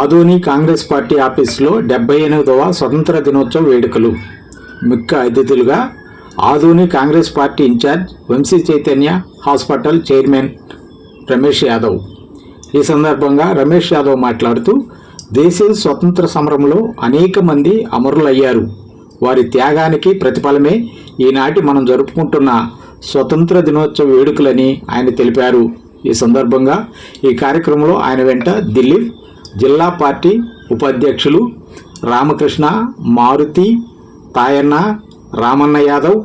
Adoni Congress party ఆఫీసులో డెబ్బై ఎనిమిదవ స్వతంత్ర దినోత్సవ వేడుకలు. ముఖ్య అతిథులుగా Adoni Congress party incharge Vamshi Chaitanya hospital chairman Ramesh Yadav. ఈ సందర్భంగా రమేష్ యాదవ్ మాట్లాడుతూ దేశీయ స్వతంత్ర సమరంలో అనేక మంది అమరులయ్యారు. వారి త్యాగానికి ప్రతిఫలమే ఈనాటి మనం జరుపుకుంటున్న స్వతంత్ర దినోత్సవ వేడుకలని ఆయన తెలిపారు. ఈ సందర్భంగా ఈ కార్యక్రమంలో ఆయన వెంట దిలీప్ జిల్లా పార్టీ ఉపాధ్యక్షులు రామకృష్ణ మారుతి తాయన్న రామన్న యాదవ్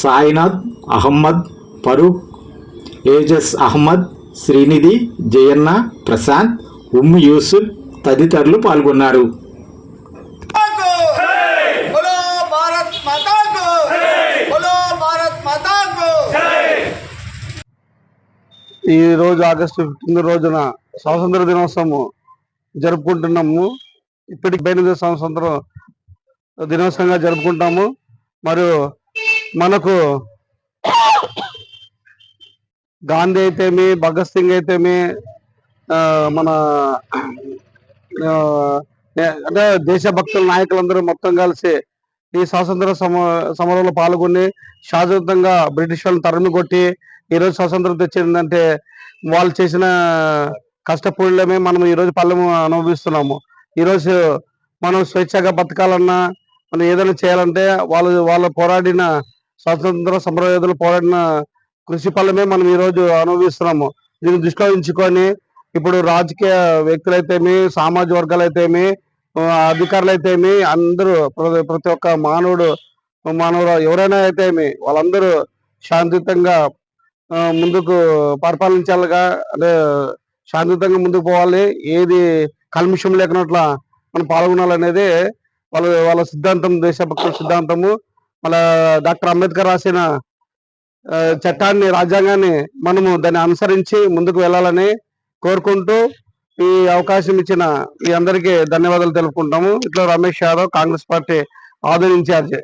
సాయినాథ్ అహమ్మద్ ఫరూక్ ఏజస్ అహ్మద్ శ్రీనిధి జయన్న ప్రశాంత్ ఉమ్ యూసుఫ్ తదితరులు పాల్గొన్నారు. ఈ రోజు ఆగస్టు ఫిఫ్టీన్ రోజున స్వాతంత్ర దినోత్సవం జరుపుకుంటున్నాము. ఇప్పటికి ఎనిమిది స్వాతంత్ర దినోత్సవంగా జరుపుకుంటాము. మరియు మనకు గాంధీ అయితేమి భగత్ సింగ్ అయితేమి మన అంటే దేశభక్తుల నాయకులందరూ మొత్తం కలిసి ఈ స్వాతంత్ర సమ సమరంలో పాల్గొని శాశ్వతంగా బ్రిటిష్ వాళ్ళని తరిమి కొట్టి ఈరోజు స్వాతంత్రం తెచ్చిందంటే వాళ్ళు చేసిన కష్టపూడమే మనం ఈ రోజు పల్లెము అనుభవిస్తున్నాము. ఈరోజు మనం స్వేచ్ఛగా బతకాలన్నా మనం ఏదైనా చేయాలంటే వాళ్ళు వాళ్ళు పోరాడిన స్వాతంత్ర సమరయోధులు పోరాడిన కృషి ఫలమే మనం ఈరోజు అనుభవిస్తున్నాము. దీన్ని దృష్టిలో ఉంచుకొని ఇప్పుడు రాజకీయ వ్యక్తులైతేమి సామాజిక వర్గాలైతేమి అధికారులు అయితేమి అందరూ ప్రతి ప్రతి ఒక్క మానవుడు మానవుడు ఎవరైనా అయితేమి వాళ్ళందరూ శాంతియుతంగా ముందుకు పరిపాలించాలిగా అంటే శాంతియుతంగా ముందుకు పోవాలి. ఏది కల్మిషం లేకున్నట్ల మనం పాల్గొనాలనేది వాళ్ళ వాళ్ళ సిద్ధాంతం దేశభక్తుల సిద్ధాంతము. మళ్ళా డాక్టర్ అంబేద్కర్ రాసిన చట్టాన్ని రాజ్యాంగాన్ని మనము దాన్ని అనుసరించి ముందుకు వెళ్ళాలని కోరుకుంటూ ఈ అవకాశం ఇచ్చిన మీ అందరికీ ధన్యవాదాలు తెలుపుకుంటాము. ఇట్లా రమేష్ యాదవ్ కాంగ్రెస్ పార్టీ ఆదరణ ఇన్ఛార్జ్